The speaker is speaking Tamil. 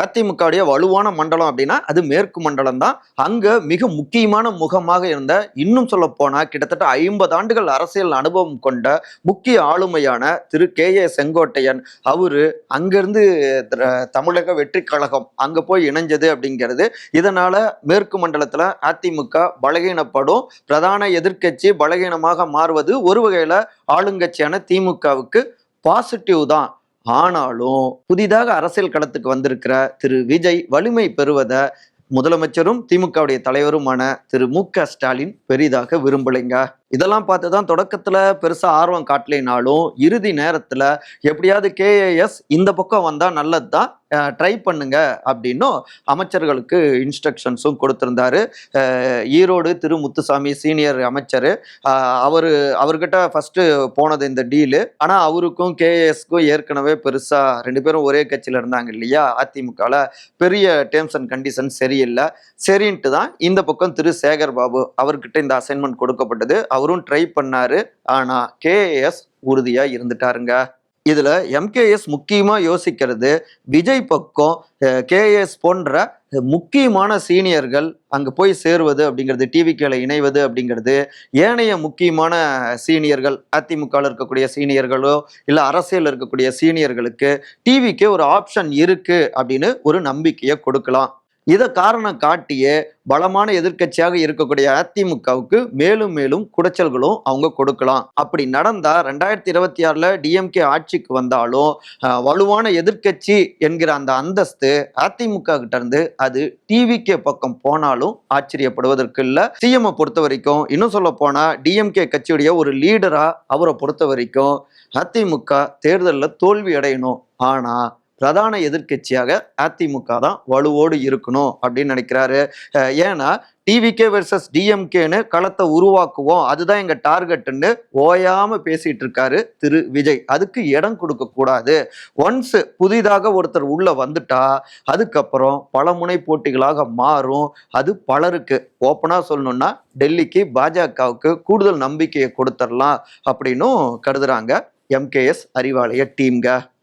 அதிமுகவுடைய வலுவான மண்டலம் அப்படின்னா அது மேற்கு மண்டலம் தான் அங்கே மிக முக்கியமான முகமாக இருந்த இன்னும் சொல்ல போனால் கிட்டத்தட்ட ஐம்பது ஆண்டுகள் அரசியல் அனுபவம் கொண்ட முக்கிய ஆளுமையான திரு. கே. ஏ. செங்கோட்டையன் அவரு அங்கிருந்து திர- தமிழக வெற்றி கழகம் அங்கே போய் இணைஞ்சது அப்படிங்கிறது. இதனால மேற்கு மண்டலத்தில் அதிமுக பலகீனப்படும். பிரதான எதிர்க்கட்சி பலகீனமாக மாறுவது ஒரு வகையில் ஆளுங்கட்சியான திமுகவுக்கு பாசிட்டிவ் தான். ஆனாலும் புதிதாக அரசியல் களத்துக்கு வந்திருக்கிற திரு விஜய் வலிமை பெறுவதை முதலமைச்சரும் திமுகவுடைய தலைவருமான திரு மு க ஸ்டாலின் பெரிதாக விரும்பலைங்க. இதெல்லாம் பார்த்து தான் தொடக்கத்தில் பெருசாக ஆர்வம் காட்டலைனாலும் இறுதி நேரத்தில் எப்படியாவது கேஏஎஸ் இந்த பக்கம் வந்தால் நல்லது தான் ட்ரை பண்ணுங்க அப்படின்னும் அமைச்சர்களுக்கு இன்ஸ்ட்ரக்ஷன்ஸும் கொடுத்துருந்தாரு. ஈரோடு திரு முத்துசாமி சீனியர் அமைச்சர் அவர் அவர்கிட்ட ஃபஸ்ட்டு போனது இந்த டீலு ஆனால் அவருக்கும் கேஏஎஸ்க்கும் ஏற்கனவே பெருசாக ரெண்டு பேரும் ஒரே கட்சியில் இருந்தாங்க இல்லையா? அதிமுகவில் பெரிய டேர்ம்ஸ் அண்ட் கண்டிஷன் சரியில்லை. சரின்ட்டு தான் இந்த பக்கம் திரு சேகர் பாபு அவர்கிட்ட இந்த அசைன்மெண்ட் கொடுக்கப்பட்டது. அவரும் ட்ரை பண்ணாரு. ஆனா கேஏஎஸ் உறுதியா இருந்துட்டாருங்க. இதுல எம்கேஎஸ் முக்கியமா யோசிக்கிறது விஜய் பக்கம் கேஎஸ் போன்ற முக்கியமான சீனியர்கள் அங்கே போய் சேருவது அப்படிங்கிறது டிவிக்கில் இணைவது அப்படிங்கிறது ஏனைய முக்கியமான சீனியர்கள் அதிமுகவில் இருக்கக்கூடிய சீனியர்களோ இல்லை அரசியல் இருக்கக்கூடிய சீனியர்களுக்கு டிவிக்கே ஒரு ஆப்ஷன் இருக்குது அப்படின்னு ஒரு நம்பிக்கையை கொடுக்கலாம். இதை காரணம் காட்டியே பலமான எதிர்க்கட்சியாக இருக்கக்கூடிய அதிமுகவுக்கு மேலும் மேலும் குடைச்சல்களும் அவங்க கொடுக்கலாம். அப்படி நடந்தா ரெண்டாயிரத்தி இருபத்தி ஆறுல டிஎம்கே ஆட்சிக்கு வந்தாலும் வலுவான எதிர்க்கட்சி என்கிற அந்த அந்தஸ்து அதிமுக கிட்ட இருந்து அது டிவிகே பக்கம் போனாலும் ஆச்சரியப்படுவதற்கு இல்ல. சிஎம் பொறுத்த வரைக்கும் இன்னும் சொல்ல போனா டிஎம்கே கட்சியுடைய ஒரு லீடரா அவரை பொறுத்த வரைக்கும் அதிமுக தேர்தலில் தோல்வி அடையணும். ஆனால் பிரதான எதிர்க்கட்சியாக அதிமுக தான் வலுவோடு இருக்கணும் அப்படின்னு நினைக்கிறாரு. ஏன்னா டிவிகே வெர்சஸ் டிஎம்கேன்னு களத்தை உருவாக்குவோம். அதுதான் எங்க டார்கெட்டுன்னு ஓயாம பேசிட்டு இருக்காரு திரு விஜய். அதுக்கு இடம் கொடுக்க கூடாது. ஒன்ஸ் புதிதாக ஒருத்தர் உள்ள வந்துட்டா அதுக்கப்புறம் பல முனை போட்டிகளாக மாறும். அது பலருக்கு ஓப்பனா சொல்லணும்னா டெல்லிக்கு பாஜகவுக்கு கூடுதல் நம்பிக்கையை கொடுத்துடலாம் அப்படின்னும் கருதுறாங்க எம்கேஎஸ் அறிவாலய டீம்க.